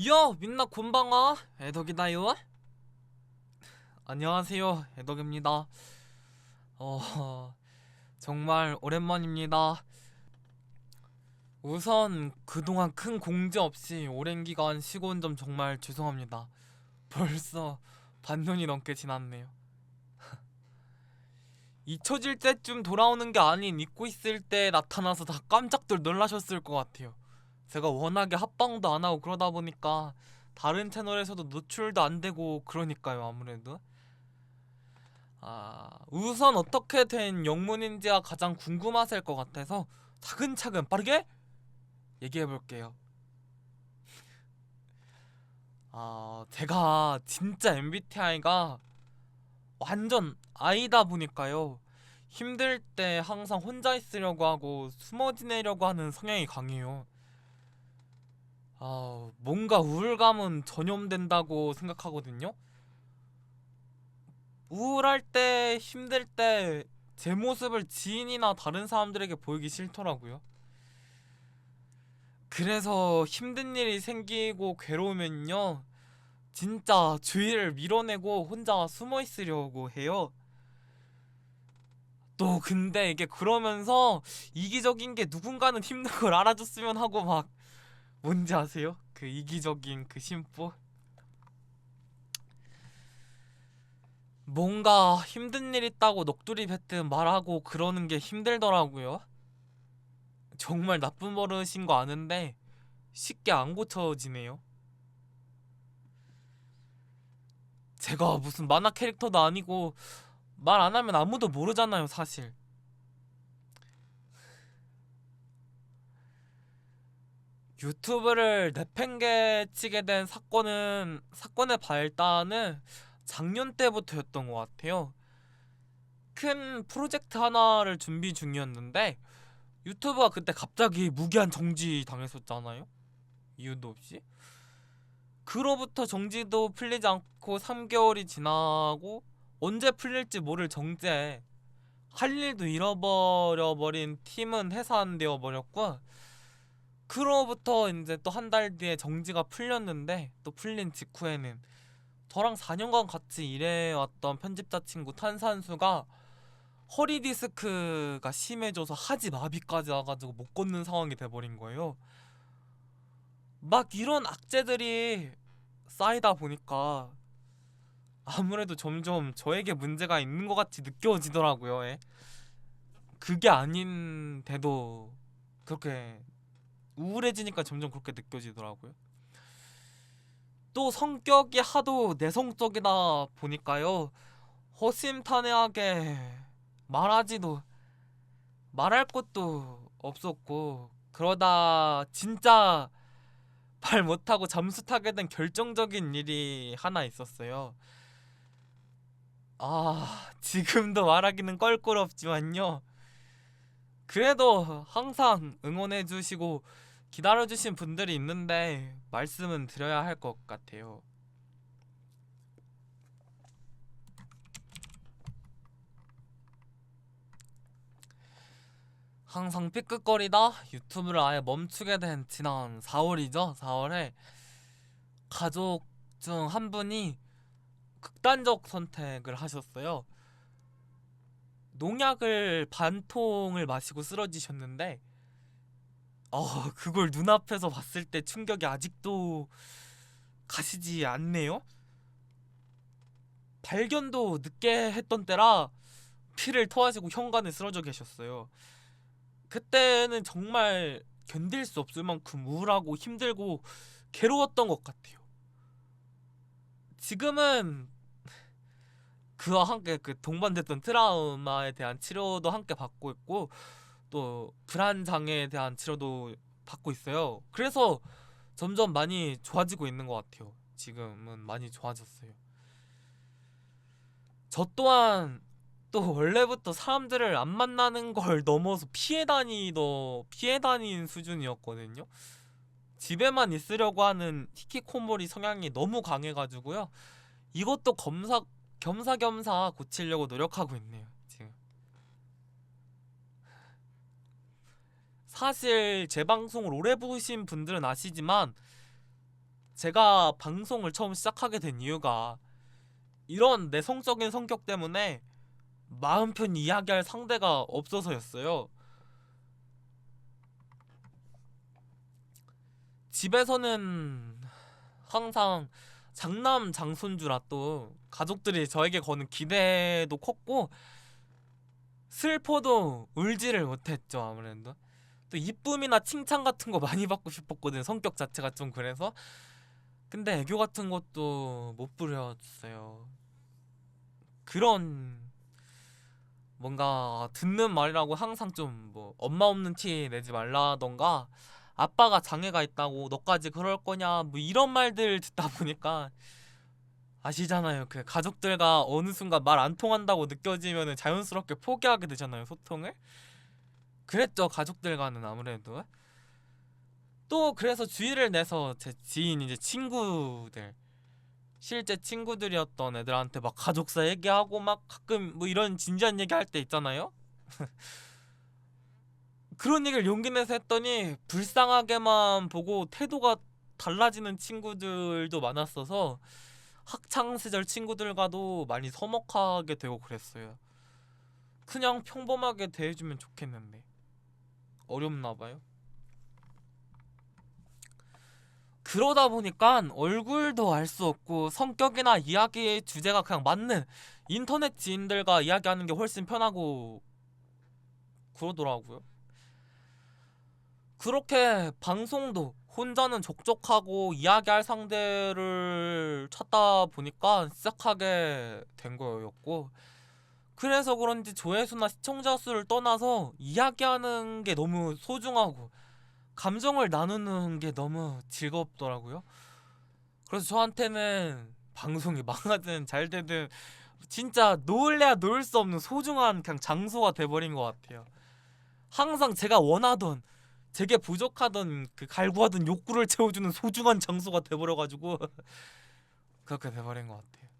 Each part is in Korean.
야 민나 곤방아. 애덕이다요 안녕하세요 애덕입니다. 어 정말 오랜만입니다. 우선 그동안 큰 공지 없이 오랜 기간 쉬고 온 점 정말 죄송합니다. 벌써 반년이 넘게 지났네요. 잊혀질 때쯤 돌아오는 게 아닌 잊고 있을 때 나타나서 다 깜짝들 놀라셨을 것 같아요 제가 워낙에 합방도 안 하고 그러다 보니까 다른 채널에서도 노출도 안 되고 그러니까요 아무래도. 아 우선 어떻게 된 영문인지가 가장 궁금하실 것 같아서 차근차근 빠르게 얘기해 볼게요. 아 제가 진짜 MBTI가 완전 아이다 보니까요. 힘들 때 항상 혼자 있으려고 하고 숨어 지내려고 하는 성향이 강해요 아, 뭔가 우울감은 전염된다고 생각하거든요. 우울할 때, 힘들 때 제 모습을 지인이나 다른 사람들에게 보이기 싫더라고요. 그래서 힘든 일이 생기고 괴로우면요. 진짜 주위를 밀어내고 혼자 숨어 있으려고 해요. 또 근데 이게 그러면서 이기적인 게 누군가는 힘든 걸 알아줬으면 하고 막 뭔지 아세요? 그 이기적인 그 심보? 뭔가 힘든 일 있다고 넋두리 뱉듯 말하고 그러는 게 힘들더라고요. 정말 나쁜 버릇인 거 아는데 쉽게 안 고쳐지네요. 제가 무슨 만화 캐릭터도 아니고 말 안 하면 아무도 모르잖아요, 사실. 유튜브를 내팽개치게 된 사건은 사건의 발단은 작년 때부터였던 것 같아요. 큰 프로젝트 하나를 준비 중이었는데 유튜브가 그때 갑자기 무기한 정지 당했었잖아요. 이유도 없이. 그로부터 정지도 풀리지 않고 3개월이 지나고 언제 풀릴지 모를 정지에 할 일도 잃어버려 버린 팀은 해산되어 버렸고 그로부터 이제 또 한 달 뒤에 정지가 풀렸는데 또 풀린 직후에는 저랑 4년간 같이 일해왔던 편집자 친구 탄산수가 허리 디스크가 심해져서 하지 마비까지 와가지고 못 걷는 상황이 돼버린 거예요. 막 이런 악재들이 쌓이다 보니까 아무래도 점점 저에게 문제가 있는 것 같이 느껴지더라고요. 예. 그게 아닌데도 그렇게 우울해지니까 점점 그렇게 느껴지더라고요. 또 성격이 하도 내성적이다 보니까요. 허심탄회하게 말하지도 말할 것도 없었고 그러다 진짜 말 못하고 잠수 타게 된 결정적인 일이 하나 있었어요. 아 지금도 말하기는 껄끄럽지만요. 그래도 항상 응원해 주시고 기다려 주신 분들이 있는데 말씀은 드려야 할 것 같아요. 항상 삐끗거리다 유튜브를 아예 멈추게 된 지난 4월이죠. 4월에 가족 중 한 분이 극단적 선택을 하셨어요. 농약을 반 통을 마시고 쓰러지셨는데 어 그걸 눈앞에서 봤을 때 충격이 아직도 가시지 않네요. 발견도 늦게 했던 때라 피를 토하시고 현관에 쓰러져 계셨어요. 그때는 정말 견딜 수 없을 만큼 우울하고 힘들고 괴로웠던 것 같아요. 지금은 그와 함께 그 동반됐던 트라우마에 대한 치료도 함께 받고 있고 또 불안 장애에 대한 치료도 받고 있어요. 그래서 점점 많이 좋아지고 있는 것 같아요. 지금은 많이 좋아졌어요. 저 또한 또 원래부터 사람들을 안 만나는 걸 넘어서 피해 다니더 피해 다닌 수준이었거든요. 집에만 있으려고 하는 히키코모리 성향이 너무 강해가지고요. 이것도 검사 겸사겸사 고치려고 노력하고 있네요. 지금. 사실 제 방송을 오래 보신 분들은 아시지만 제가 방송을 처음 시작하게 된 이유가 이런 내성적인 성격 때문에 마음 편히 이야기할 상대가 없어서였어요. 집에서는 항상 장남 장손주라 또 가족들이 저에게 거는 기대도 컸고 슬퍼도 울지를 못했죠 아무래도 또 이쁨이나 칭찬 같은 거 많이 받고 싶었거든 성격 자체가 좀 그래서. 근데 애교 같은 것도 못 부려줬어요. 그런 뭔가 듣는 말이라고 항상 좀 뭐 엄마 없는 티 내지 말라던가 아빠가 장애가 있다고 너까지 그럴 거냐 뭐 이런 말들 듣다 보니까 아시잖아요. 그 가족들과 어느 순간 말 안 통한다고 느껴지면은 자연스럽게 포기하게 되잖아요 소통을 그랬죠 가족들과는 아무래도. 또 그래서 주의를 내서 제 지인 이제 친구들 실제 친구들이었던 애들한테 막 가족사 얘기하고 막 가끔 뭐 이런 진지한 얘기 할 때 있잖아요? 그런 얘기를 용기 내서 했더니 불쌍하게만 보고 태도가 달라지는 친구들도 많았어서 학창 시절 친구들과도 많이 서먹하게 되고 그랬어요. 그냥 평범하게 대해주면 좋겠는데 어렵나 봐요. 그러다 보니까 얼굴도 알 수 없고 성격이나 이야기 주제가 그냥 맞는 인터넷 지인들과 이야기하는 게 훨씬 편하고 그러더라고요. 그렇게 방송도 혼자는 적적하고 이야기할 상대를 찾다 보니까 시작하게 된 거였고 그래서 그런지 조회수나 시청자 수를 떠나서 이야기하는 게 너무 소중하고 감정을 나누는 게 너무 즐겁더라고요. 그래서 저한테는 방송이 망하든 잘 되든 진짜 놓을래야 놓을 수 없는 소중한 그냥 장소가 돼버린 것 같아요. 항상 제가 원하던 제게 부족하던 그 갈구하던 욕구를 채워주는 소중한 장소가 돼버려가지고 그렇게 돼버린 것 같아요.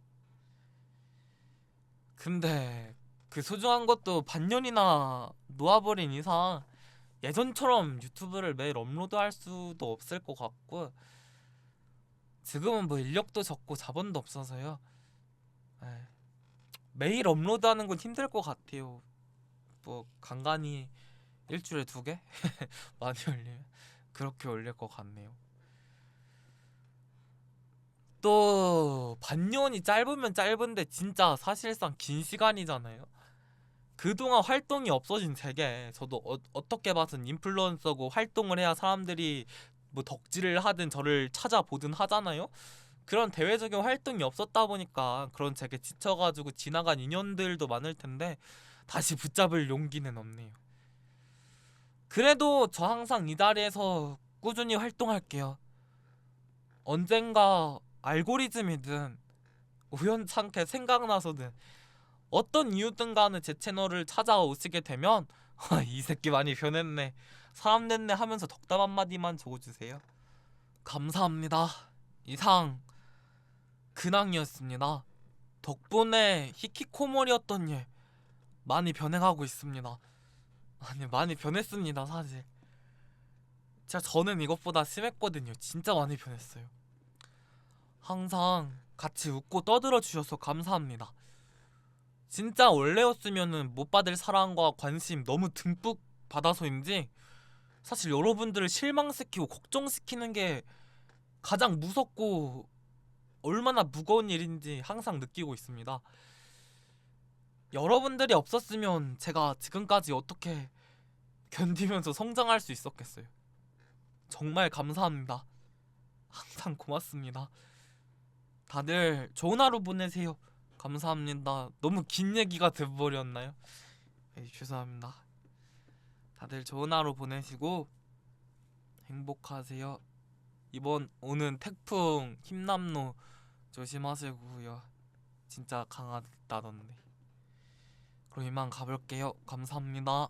근데 그 소중한 것도 반년이나 놓아버린 이상 예전처럼 유튜브를 매일 업로드할 수도 없을 것 같고 지금은 뭐 인력도 적고 자본도 없어서요. 에이, 매일 업로드하는 건 힘들 것 같아요. 뭐 간간히 일주일에 두 개? 많이 올리면 그렇게 올릴 것 같네요. 또 반년이 짧으면 짧은데 진짜 사실상 긴 시간이잖아요. 그동안 활동이 없어진 제게 저도 어, 어떻게 봐선 인플루언서고 활동을 해야 사람들이 뭐 덕질을 하든 저를 찾아보든 하잖아요. 그런 대외적인 활동이 없었다 보니까 그런 제게 지쳐가지고 지나간 인연들도 많을 텐데 다시 붙잡을 용기는 없네요. 그래도 저 항상 이 자리에서 꾸준히 활동할게요. 언젠가 알고리즘이든 우연찮게 생각나서든 어떤 이유든 간에 제 채널을 찾아오시게 되면 이 새끼 많이 변했네. 사람 됐네 하면서 덕담 한마디만 적어주세요. 감사합니다. 이상 근황이었습니다. 덕분에 히키코모리였던 일 많이 변해가고 있습니다. 아니 많이 변했습니다 사실. 진짜 저는 이것보다 심했거든요. 진짜 많이 변했어요 항상 같이 웃고 떠들어 주셔서 감사합니다 진짜 원래였으면은 못 받을 사랑과 관심 너무 듬뿍 받아서인지 사실 여러분들을 실망시키고 걱정시키는 게 가장 무섭고 얼마나 무거운 일인지 항상 느끼고 있습니다. 여러분들이 없었으면 제가 지금까지 어떻게 견디면서 성장할 수 있었겠어요. 정말 감사합니다. 항상 고맙습니다. 다들 좋은 하루 보내세요. 감사합니다. 너무 긴 얘기가 돼버렸나요? 네, 죄송합니다. 다들 좋은 하루 보내시고 행복하세요. 이번 오는 태풍 힘남로 조심하시고요. 진짜 강하다던데. 그럼 이만 가볼게요. 감사합니다.